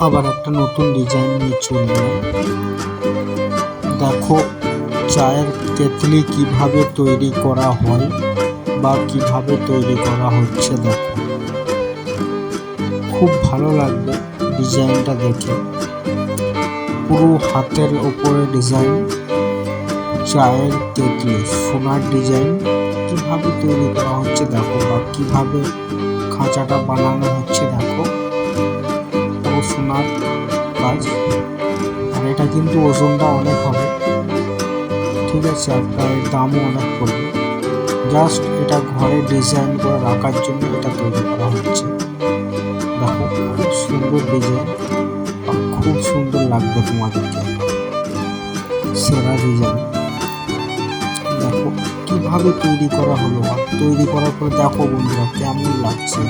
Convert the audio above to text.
আবার একটা নতুন ডিজাইন নিয়ে চলে দেখো, চায়ের তেতলি কীভাবে তৈরি করা হয় বা কীভাবে তৈরি করা হচ্ছে, দেখো। খুব ভালো লাগবে ডিজাইনটা দেখে। পুরো হাতের ওপরে ডিজাইন, চায়ের তেতলি সোনার ডিজাইন। কীভাবে তৈরি করা হচ্ছে, দেখো, বা কীভাবে খাঁচাটা বানানো হচ্ছে, দেখো। এটা কিন্তু ওজনটা অনেক হবে। ঠিক আছে, আর এর দামও অনেক পড়বে। জাস্ট এটা ঘরে ডিজাইন করে রাখার জন্য এটা তৈরি করা হচ্ছে। দেখো, খুব সুন্দর ডিজাইন খুব সুন্দর লাগবে তোমাদেরকে। সেরা ডিজাইন দেখো, কীভাবে তৈরি করা হলো তৈরি করার পর দেখো বন্ধুরা কেমন লাগছে।